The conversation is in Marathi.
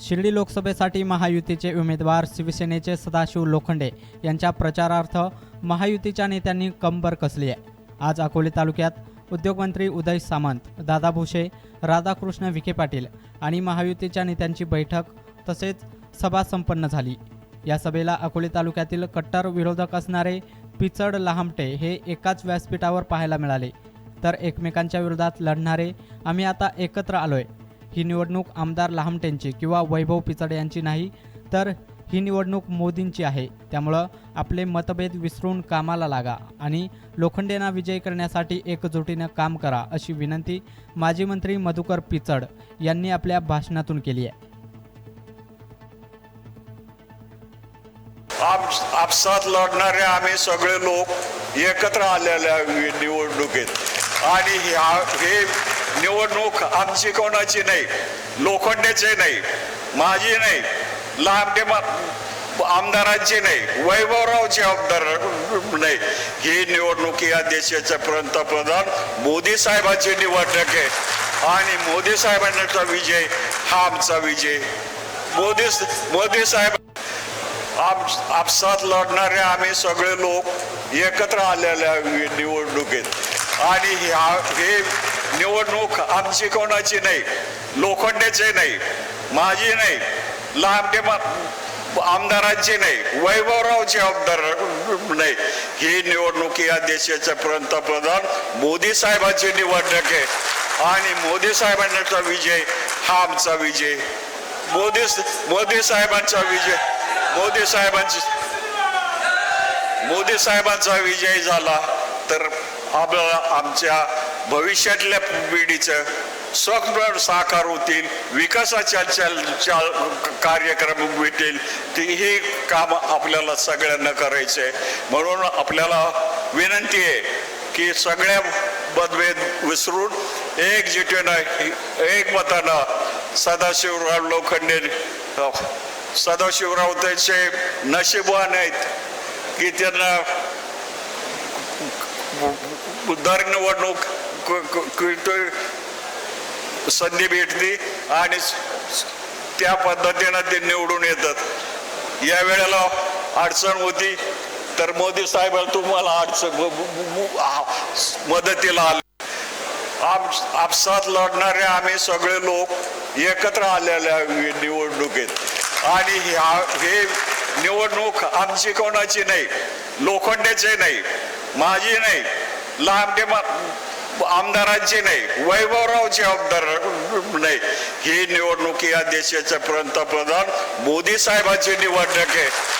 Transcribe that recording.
शिर्डी लोकसभेसाठी महायुतीचे उमेदवार शिवसेनेचे सदाशिव लोखंडे यांच्या प्रचारार्थ महायुतीच्या नेत्यांनी कंबर कसली आहे. आज अकोले तालुक्यात उद्योगमंत्री उदय सामंत दादा भुसे राधाकृष्ण विखे पाटील आणि महायुतीच्या नेत्यांची बैठक तसेच सभा संपन्न झाली. या सभेला अकोले तालुक्यातील कट्टर विरोधक असणारे पिचड लहामटे हे एकाच व्यासपीठावर पाहायला मिळाले. तर एकमेकांच्या विरोधात लढणारे आम्ही आता एकत्र आलोय. ही निवडणूक आमदार लहामटेंची किंवा वैभव पिचड यांची नाही तर ही निवडणूक मोदींची आहे. त्यामुळं आपले मतभेद विसरून कामाला लागा आणि लोखंडेंना विजयी करण्यासाठी एकजुटीनं काम करा अशी विनंती माजी मंत्री मधुकर पिचड यांनी आपल्या भाषणातून केली आहे. आप आपसात लढणारे आम्ही सगळे लोक एकत्र आलेल्या निवडणुकीत. आणि ह्या हे निवडणूक आमची कोणाची नाही लोखंडेचे नाही माझी नाही लांबे मा- आमदारांची नाही वैभवरावची आमदार नाही. ही निवडणूक या देशाचे पंतप्रधान मोदी साहेबांची निवडणूक आहे. आणि मोदी साहेबांचा विजय हा आमचा विजय. मोदी मोदी साहेब आप आपसात लढणारे आम्ही सगळे लोक एकत्र आलेल्या निवडणुकीत. आणि ह्या हे निवडणूक आमची कोणाची नाही लोखंडेचे नाही माझी नाही लांबे आमदारांची नाही वैभवरावची आमदार नाही. ही निवडणूक या देशाचे पंतप्रधान मोदी साहेबांची निवडणूक आहे. आणि मोदी साहेबांचा विजय हा आमचा विजय. मोदी मोदी साहेबांचा विजय मोदी साहेबांची मोदी साहेबांचा विजय झाला तर आपल्याला आमच्या भविष्यातल्या पिढीचं स्वप्न साकार होतील विकासाच्या चाल कार्यक्रम भेटेल ते हे काम आपल्याला सगळ्यांना करायचं आहे म्हणून आपल्याला विनंती आहे की सगळ्या मतभेद विसरून एकजुटीनं एक मतानं सदाशिवराव लोखंडे सदाशिवराव त्यांचे नशीबवान आहेत की त्यांना दर निवडणूक संधी भेटली आणि त्या पद्धतीनं ते निवडून येतात. या वेळेला अडचण होती तर मोदी साहेब तुम्हाला अडचण मदतीला आले. आप आपसात लढणारे आम्ही सगळे लोक एकत्र आलेल्या निवडणुकीत. आणि ह्या हे निवडणूक आमची कोणाची नाही लोखंडेचे नाही माझी नाही लांबटे मा- आमदारांची नाही वैभवरावची आमदार नाही. ही निवडणूक या देशाचे पंतप्रधान मोदी साहेबांची निवडणूक आहे.